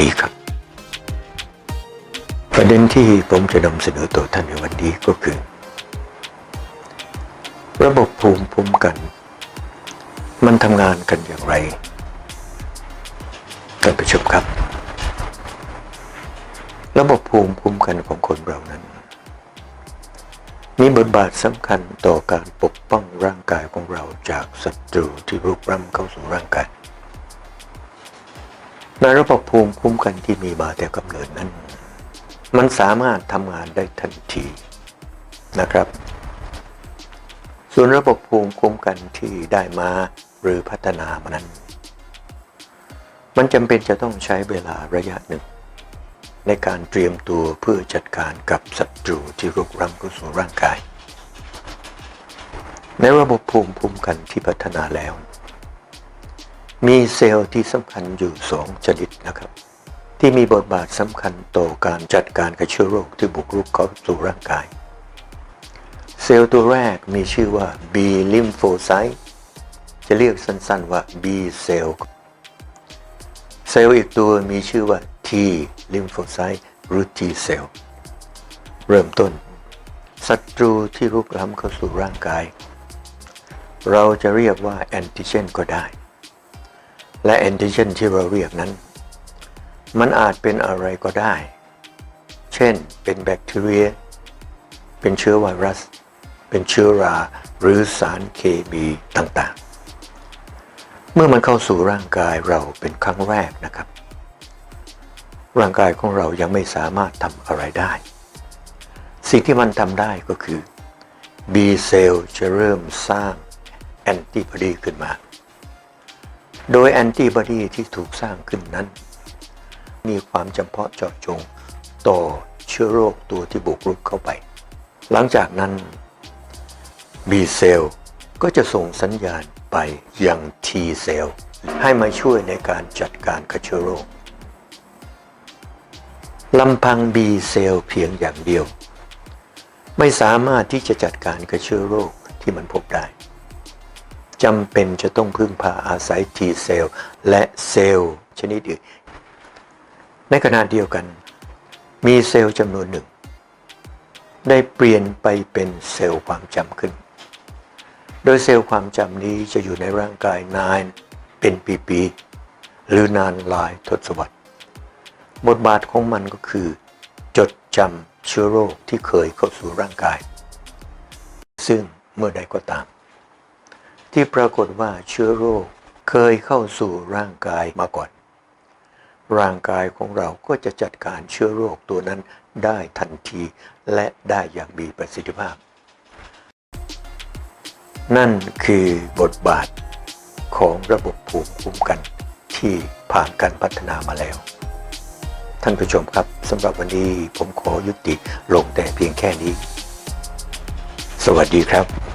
ดีครับ ประเด็นที่ผมจะนำเสนอต่อท่านในวันนี้ก็คือ ระบบภูมิคุ้มกัน มันทำงานกันอย่างไรท่านผู้ชมครับ ระบบภูมิคุ้มกันของคนเรานั้น มีบทบาทสำคัญต่อการปกป้องร่างกายของเราจากศัตรูที่รุกล้ำเข้าสู่ร่างกาย ในระบบภูมิคุ้มกันที่มีมาแต่กำเนิดนั้น มันสามารถทำงานได้ทันทีนะครับ ส่วนระบบภูมิคุ้มกันที่ได้มาหรือพัฒนามานั้น มันจำเป็นจะต้องใช้เวลาระยะหนึ่ง ในการเตรียมตัวเพื่อจัดการกับศัตรูที่รุกล้ำเข้าสู่ร่างกาย ในระบบภูมิคุ้มกันที่พัฒนาแล้ว มีเซลล์ที่สำคัญอยู่สองชนิดนะครับ ที่มีบทบาทสำคัญต่อการจัดการกับเชื้อโรคที่บุกรุกเข้าสู่ร่างกาย เซลล์ตัวแรกมีชื่อว่า B lymphocyte จะเรียกสั้นๆว่า B cell เซลล์อีกตัวมีชื่อว่า T lymphocyte หรือ T cell เริ่มต้นศัตรูที่รุกล้ำเข้าสู่ร่างกาย เราจะเรียกว่าแอนติเจนก็ได้ และแอนติเจนที่เราเรียกนั้น มันอาจเป็นอะไรก็ได้ เช่น เป็นแบคทีเรีย เป็นเชื้อไวรัส เป็นเชื้อรา หรือสารเคมีต่างๆ เมื่อมันเข้าสู่ร่างกายเราเป็นครั้งแรกนะครับ ร่างกายของเรายังไม่สามารถทำอะไรได้ สิ่งที่มันทำได้ก็คือ B เซลล์จะเริ่มสร้างแอนติบอดีขึ้นมา โดยแอนติบอดีที่ถูกสร้างขึ้นนั้น มีความจำเพาะเจาะจงต่อเชื้อโรคตัวที่บุกรุกเข้าไป หลังจากนั้น B เซลล์ก็จะส่งสัญญาณไปยัง T เซลล์ให้มาช่วยในการจัดการกับเชื้อโรคลำพัง B เซลล์เพียงอย่างเดียว ไม่สามารถที่จะจัดการกับเชื้อโรคที่มันพบได้ จำเป็นจะต้องพึ่งพาอาศัย T เซลล์และเซลล์ชนิดอื่น ในขณะเดียวกัน มีเซลล์จำนวนหนึ่ง ได้เปลี่ยนไปเป็นเซลล์ความจำขึ้น โดยเซลล์ความจำนี้จะอยู่ในร่างกายนานเป็นปีๆหรือนานหลายทศวรรษ บทบาทของมันก็คือ จดจำเชื้อโรคที่เคยเข้าสู่ร่างกาย ซึ่งเมื่อใดก็ตาม ที่ปรากฏว่าเชื้อโรคเคยเข้าสู่ร่างกายมาก่อน ร่างกายของเราก็จะจัดการเชื้อโรคตัวนั้นได้ทันทีและได้อย่างมีประสิทธิภาพ นั่นคือบทบาทของระบบภูมิคุ้มกันที่ผ่านการพัฒนามาแล้ว ท่านผู้ชมครับสำหรับวันนี้ผมขอยุติลงแต่เพียงแค่นี้ สวัสดีครับ